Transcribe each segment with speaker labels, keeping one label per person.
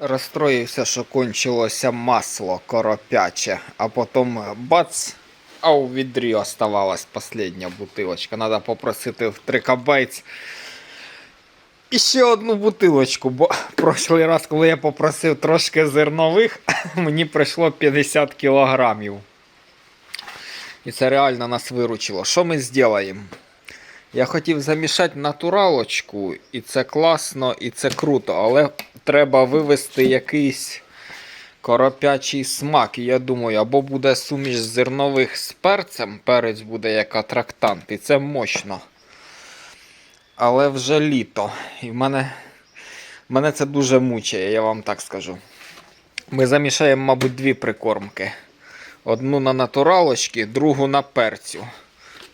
Speaker 1: Розстроївся, що кончилося масло коропяче, а потім бац, а у відрі оставалась остання бутилочка. Треба попросити в трикабайць і ще одну бутилочку, бо прошлий раз, коли я попросив трошки зернових, мені прийшло 50 кілограмів. І це реально нас виручило. Що ми зробимо? Я хотів замішати натуралочку, і це класно, і це круто, але треба вивести якийсь коропячий смак. І я думаю, або буде суміш зернових з перцем, перець буде як атрактант, і це мощно. Але вже літо. І в мене, мене це дуже мучає, я вам так скажу. Ми замішаємо, мабуть, дві прикормки. Одну на натуралочки, другу на перцю.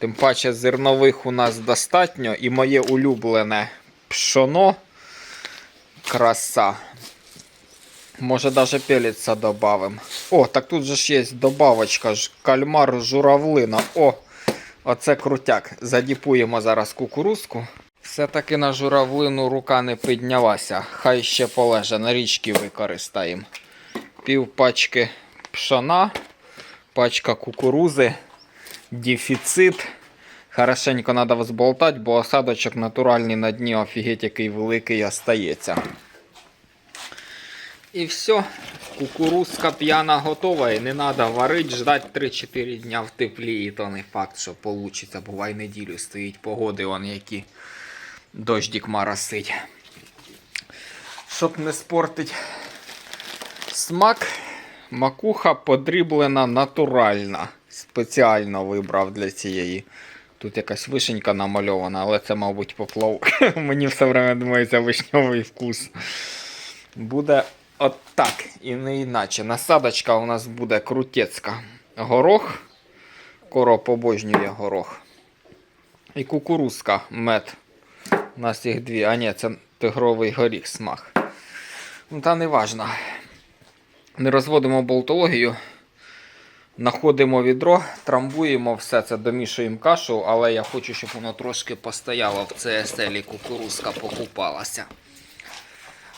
Speaker 1: Тим паче зернових у нас достатньо і моє улюблене пшоно. Краса. Може навіть пеліця додамо. О, так тут же ж є добавочка. Кальмар журавлина. О! Оце крутяк. Задіпуємо зараз кукурузку. Все-таки на журавлину рука не піднялася. Хай ще полеже, на річки використаємо. Пів пачки пшона, пачка кукурузи, дефіцит. Хорошенько треба взболтати, бо осадочок натуральний на дні офігеть який великий остається. І все, кукурузка п'яна готова і не треба варити, ждати 3-4 дня в теплі. І то не факт, що вийде. Бувай неділю стоїть погоди, вон які дождик моросить. Щоб не спортить смак, макуха подріблена натуральна. Спеціально вибрав для цієї. Тут якась вишенька намальована, але це, мабуть, поплавок. Мені все время думається вишньовий вкус. Буде от так і не іначе. Насадочка у нас буде крутецька. Горох. Короб обожнює горох. І кукурузка мед. У нас їх дві. А ні, це тигровий горіх смак. Ну та не важно. Не розводимо болтологію. Находимо відро, трамбуємо все це, домішуємо кашу, але я хочу, щоб воно трошки постояло в CSL і кукурузка покупалася.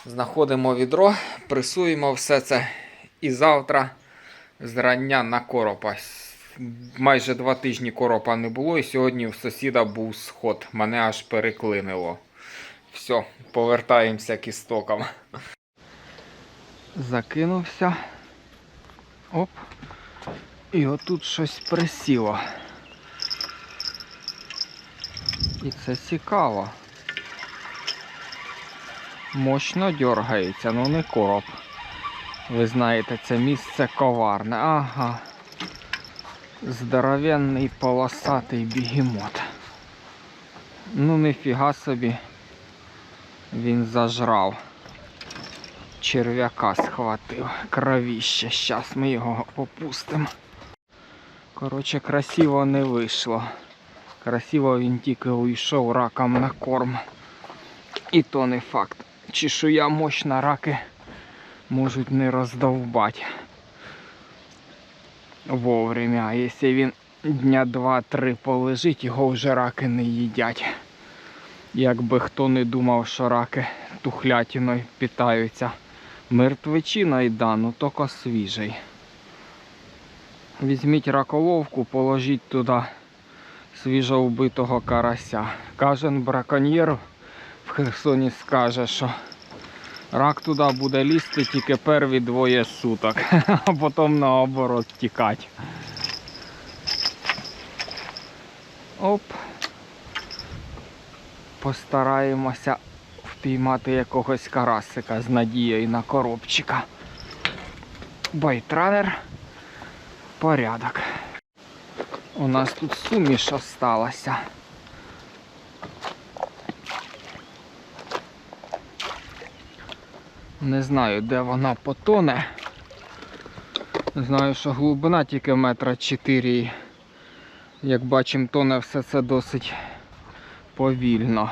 Speaker 1: Знаходимо відро, пресуємо все це і завтра зрання на коропа. Майже два тижні коропа не було, і сьогодні у сусіда був сход. Мене аж переклинило. Все, повертаємося к істокам. Закинувся. Оп. І отут щось присіло. І це цікаво. Мощно дергається, ну не короб. Ви знаєте, це місце коварне. Ага. Здоровенний полосатий бігемот. Ну ніфіга собі. Він зажрав. Черв'яка схватив. Кровіще. Щас ми його попустимо. Коротше, красиво не вийшло. Красиво він тільки уйшов раком на корм. І то не факт. Чешуя мощна, раки можуть не роздовбати вовремя. А якщо він дня два-три полежить, його вже раки не їдять. Якби хто не думав, що раки тухлятиною питаються. Мертвечиною да, ну тільки свіжий. Візьміть раколовку, положіть туди свіжо вбитого карася. Кожен браконьєр в Херсоні скаже, що рак туди буде лізти тільки перві двоє суток, а потім наоборот тікати. Оп. Постараємося впіймати якогось карасика з надією на коробчика. Байтранер. Порядок. У нас тут суміш осталася. Не знаю, де вона потоне. Знаю, що глибина тільки метра 4. Як бачимо, тоне все це досить повільно.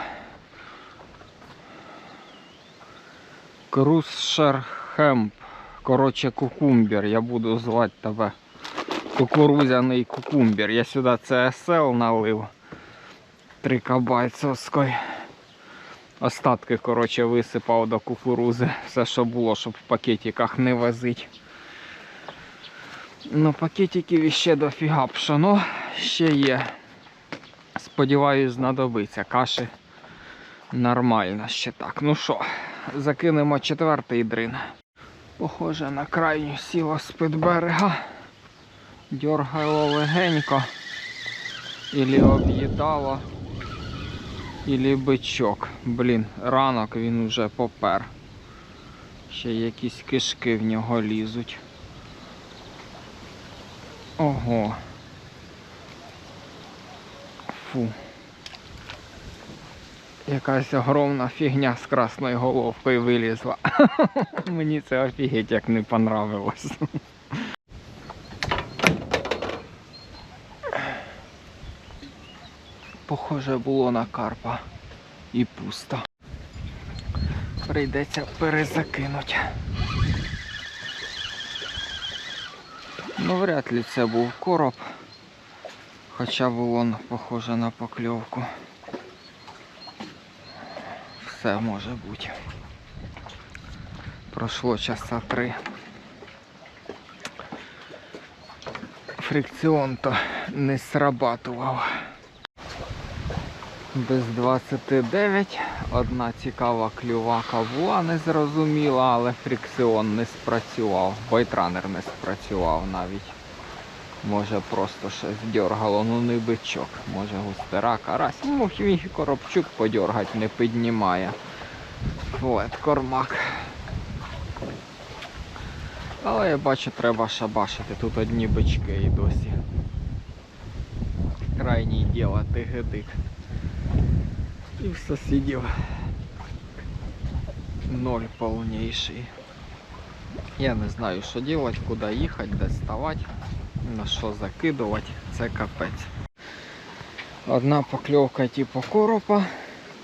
Speaker 1: Крусшерхемп. Коротше, кукумбер. Я буду звати тебе кукурузяний кукумбер. Я сюди CSL налив. Три кабайцовської. Остатки, коротше, висипав до кукурузи. Все, що було, щоб в пакетиках не возити. Ну, пакетиків іще дофіга пшоно ще є. Сподіваюсь, знадобиться. Каші нормально ще так. Ну що, закинемо четвертий дрин. Похоже на крайню сіло з-під берега. Дьоргало легенько. Ілі об'їдало, ілі бичок. Блін, ранок він уже попер. Ще якісь кишки в нього лізуть. Ого. Фу. Якась огромна фігня з красною головкою вилізла. Мені це офігеть як не понравилось. Похоже було на карпа і пусто. Прийдеться перезакинуть. Ну, вряд ли це був короб. Хоча було похоже на покльовку. Все може бути. Пройшло часа три. Фрикціон то не срабатував. Без 29 одна цікава клювака була незрозуміла, але фрикціон не спрацював. Байтранер не спрацював навіть. Може просто щось дергало, ну не бичок. Може густера, карась. Ну, мій коробчук подергать не піднімає. Флет кормак. Але я бачу, треба шабашити. Тут одні бички і досі. Крайній діло тигедик. І в сусідів ноль повніший. Я не знаю, що робити, куди їхати, де ставати, на що закидувати, це капець. Одна покльовка типу коропа,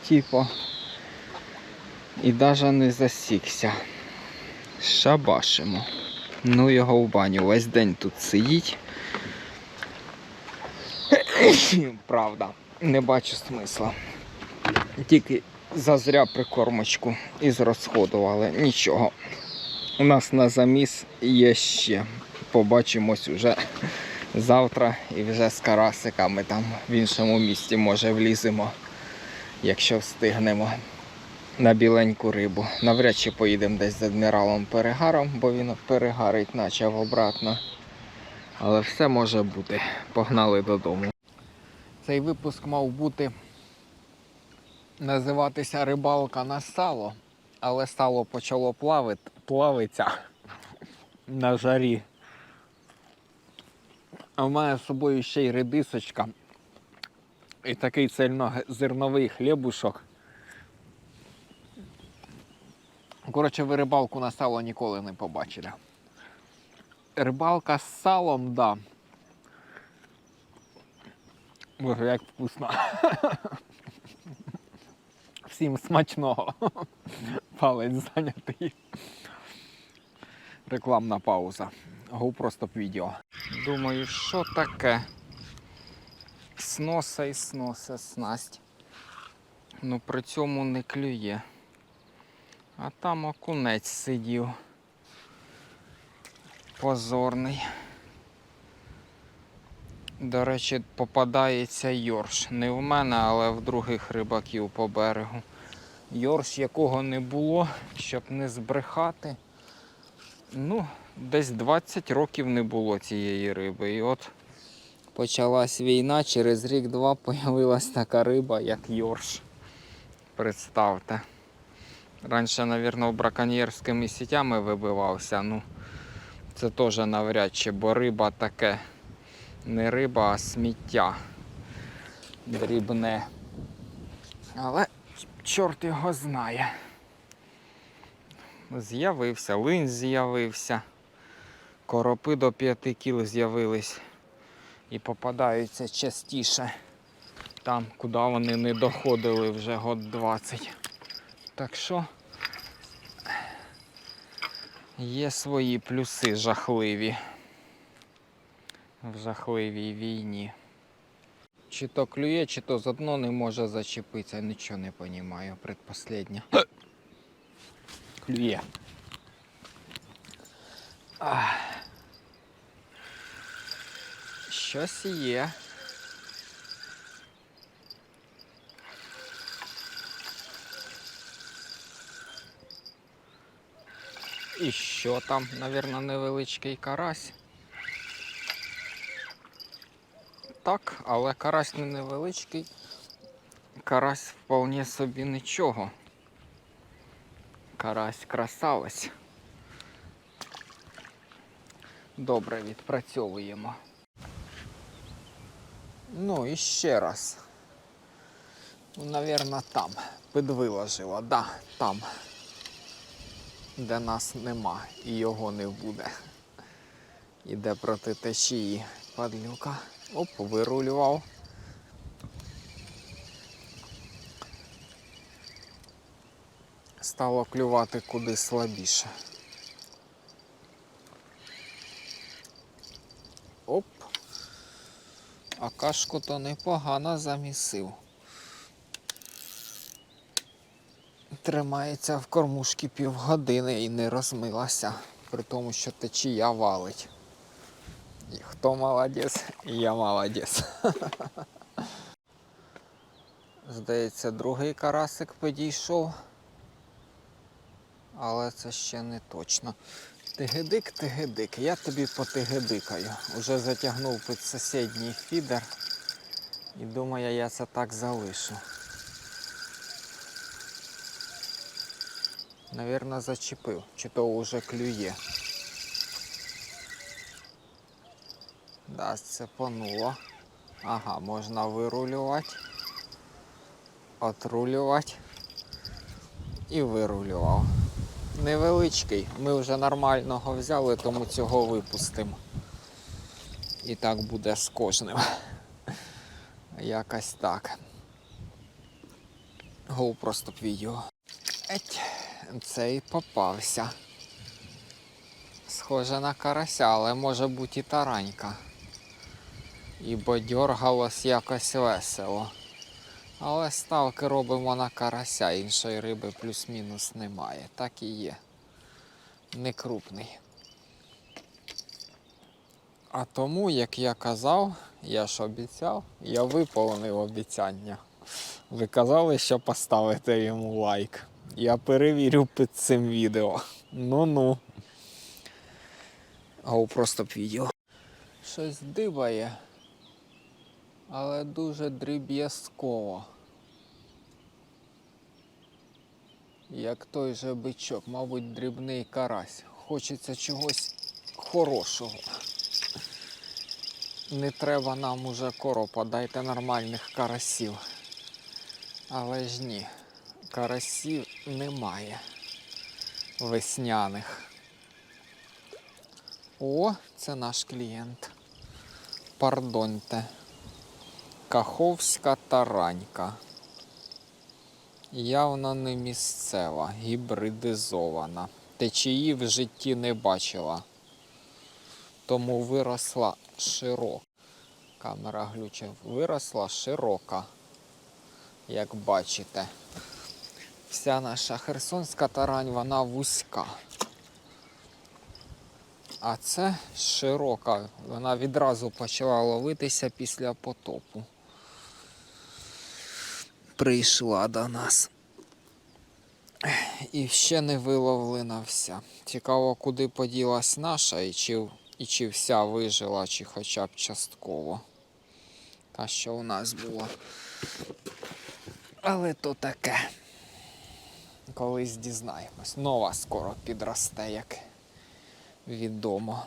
Speaker 1: типу, і навіть не засікся. Шабашимо. Ну його в баню весь день тут сидіть. Правда, не бачу смисла. Тільки зазря прикормочку і зрозходували. Нічого. У нас на заміс є ще. Побачимось уже завтра і вже з карасиками там в іншому місті може вліземо, якщо встигнемо на біленьку рибу. Навряд чи поїдемо десь з адміралом перегаром, бо він перегарить почав обратно. Але все може бути. Погнали додому. Цей випуск мав бути називатися рибалка на сало, але сало почало плавити, плавиться на жарі. А в мене з собою ще й редисочка і такий цельнозерновий хлібушок. Коротше, ви рибалку на сало ніколи не побачили. Рибалка з салом, да. Боже, як вкусно. Всім смачного. Палець зайнятий. Рекламна пауза. GoPro стоп відео. Думаю, що таке? Сноса і сноса снасть. Ну при цьому не клює. А там окунець сидів. Позорний. До речі, попадається йорш. Не в мене, але в других рибаків по берегу. Йорш, якого не було, щоб не збрехати. Ну, десь 20 років не було цієї риби. І от почалась війна, через рік-два появилась така риба, як йорш. Представте. Раніше, мабуть, браконьєрськими сітями вибивався. Ну, це теж навряд чи, бо риба таке не риба, а сміття дрібне. Але чорт його знає. З'явився, линь з'явився. Коропи до 5 кіл з'явились і попадаються частіше там, куди вони не доходили вже год 20. Так що є свої плюси жахливі в жахливій війні. Чи то клює, чи то з дно не може зачепитися. Нічого не розумію, предпоследнє. Клює. Ах. Щось є. І що там, Навірно, невеличкий карась. Так, але карась не невеличкий. Карась вполне собі нічого. Карась красавець. Добре, відпрацьовуємо. Ну і ще раз. Ну, Навірно, там. Підвиложила, да, там. Де нас нема і його не буде. Іде проти течії падлюка. Оп, вирулював. Стало клювати куди слабіше. Оп. А кашку то непогано замісив. Тримається в кормушці півгодини і не розмилася, при тому, що течія валить. Хто молодець, я молодець. Здається, другий карасик підійшов. Але це ще не точно. Тигедик, тигедик, я тобі потигедикаю. Уже затягнув під сусідній фідер. І думаю, я це так залишу. Навірно, зачепив, чи то вже клює. Да, сцепануло. Ага, можна вирулювати, отрулювати і вирулював. Невеличкий, ми вже нормального взяли, тому цього випустимо. І так буде з кожним. Якось так. Гоу просто відео. Еть, цей попався. Схоже на карася, але може бути і таранька. Ібо дьоргалось якось весело. Але ставки робимо на карася, іншої риби плюс-мінус немає. Так і є. Не крупний. А тому, як я казав, я ж обіцяв, я виповнив обіцяння. Ви казали, що поставите йому лайк. Я перевірю під цим відео. Ну-ну. Або просто б відео. Щось дибає, але дуже дріб'язково. Як той же бичок, мабуть, дрібний карась. Хочеться чогось хорошого. Не треба нам уже коропа, дайте нормальних карасів. Але ж ні, карасів немає весняних. О, це наш клієнт. Пардоньте. Каховська таранька. Явно не місцева, гібридизована. Течії в житті не бачила. Тому виросла широка. Камера глюча. Виросла широка, як бачите. Вся наша херсонська тарань, вона вузька. А це широка. Вона відразу почала ловитися після потопу. Прийшла до нас. І ще не виловлена вся. Цікаво, куди поділась наша, і чи, і чи вся вижила, чи хоча б частково. Та що у нас було. Але то таке. Колись дізнаємось. Нова скоро підросте, як відомо.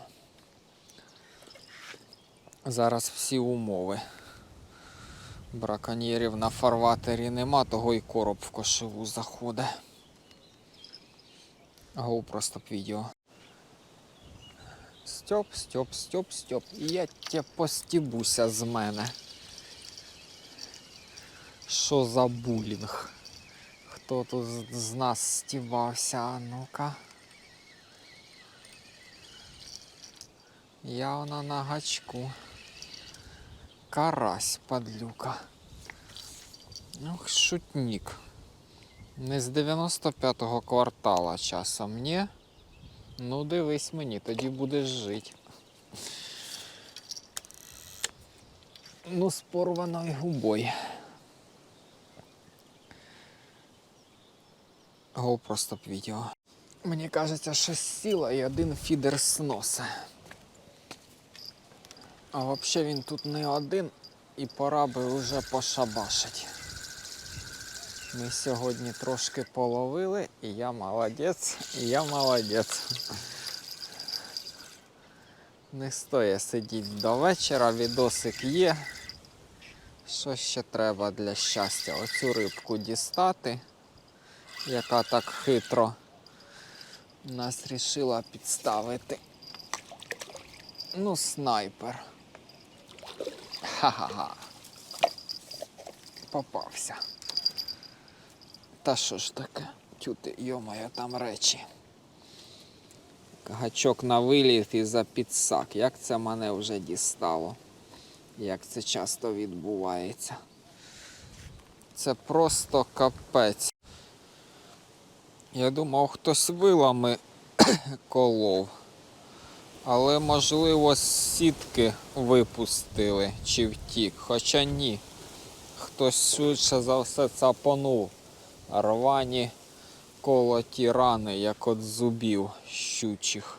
Speaker 1: Зараз всі умови. Браконьєрів на фарватері нема, того і короб в кошеву заходить. Гоу просто відео. Стьоп, стьоп, стьоп, стьоп. І я тя постібуся з мене. Що за булінг? Хто тут з- нас стібався? А ну-ка. Явно на гачку. Карась, падлюка. Ох, шутник. Не з 95-го квартала часом, ні? Ну, дивись мені, тоді будеш жити. Ну, з порваною губою. Го просто б відео. Мені кажеться, що сіла і один фідер сноса. А взагалі він тут не один і пора би вже пошабашить. Ми сьогодні трошки половили, і я молодець, і я молодець. Не стоїть сидіти до вечора, відосик є. Що ще треба для щастя? Оцю рибку дістати, яка так хитро нас рішила підставити. Ну, снайпер. Ха-ха-ха. Попався. Та що ж таке? Тюти, йомаю, там речі. Гачок на виліт і за підсак. Як це мене вже дістало? Як це часто відбувається? Це просто капець. Я думав, хтось вилами колов. Але можливо сітки випустили чи втік. Хоча ні. Хтось швидше за все цапонув. Рвані колоті рани, як от зубів щучих.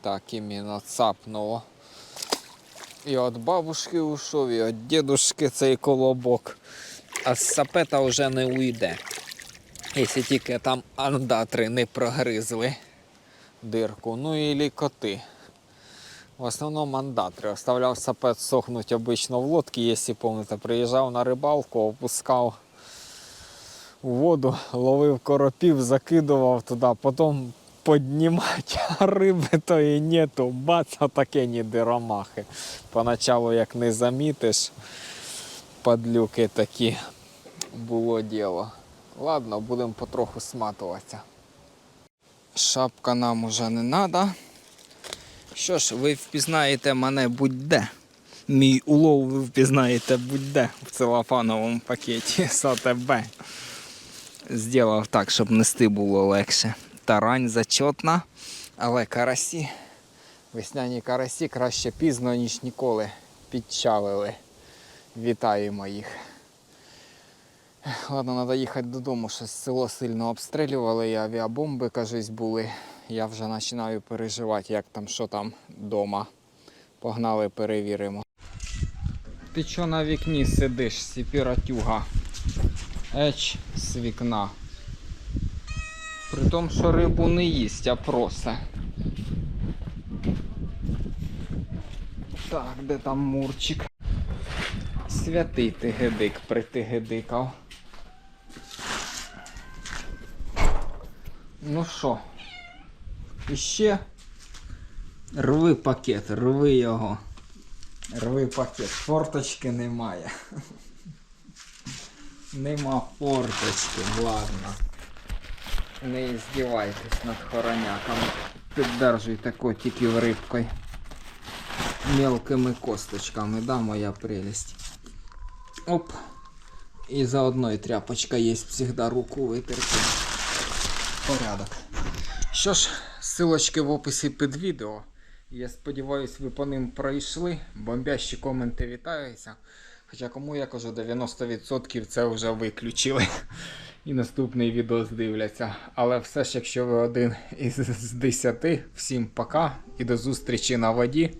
Speaker 1: Так іменно цапнуло. І от бабушки ушов, і от дідушки цей колобок. А з сапета вже не уйде. Якщо тільки там андатри не прогризли дирку. Ну і лікоти. В основному мандатри. Оставляв сапет сохнуть обично в лодці, якщо пам'ятаєте. Приїжджав на рибалку, опускав у воду, ловив коропів, закидував туди, потім піднімати, риби то і нету. Бац, а таке ніде ромахи. Поначалу як не замітиш, падлюки такі було діло. Ладно, будемо потроху сматуватися. Шапка нам уже не треба. Що ж, ви впізнаєте мене будь-де. Мій улов ви впізнаєте будь-де в целофановому пакеті з АТБ. Зробив так, щоб нести було легше. Тарань зачетна, але карасі, весняні карасі краще пізно, ніж ніколи підчавили. Вітаємо їх. Ладно, треба їхати додому, щось село сильно обстрілювали, і авіабомби, кажись, були. Я вже починаю переживати, як там, що там вдома. Погнали, перевіримо. Ти чо на вікні сидиш, сіпіратюга? Еч з вікна. При тому, що рибу не їсть, а просто. Так, де там мурчик? Святий тигедик притигедикав. Ну що? Іще рви пакет, рви його. Рви пакет. Форточки немає. Нема форточки, ладно. Не здівайтесь над хороняками. Піддержуйте котиків рибкою. Мелкими косточками, да, моя прелесть. Оп. І заодно і тряпочка є, завжди руку витерти. Порядок. Що ж, ссылочки в описі під відео. Я сподіваюся, ви по ним пройшли. Бомбящі коменти вітаються. Хоча кому я кажу, 90% це вже виключили. І наступний відео дивляться. Але все ж, якщо ви один із 10, всім пока і до зустрічі на воді.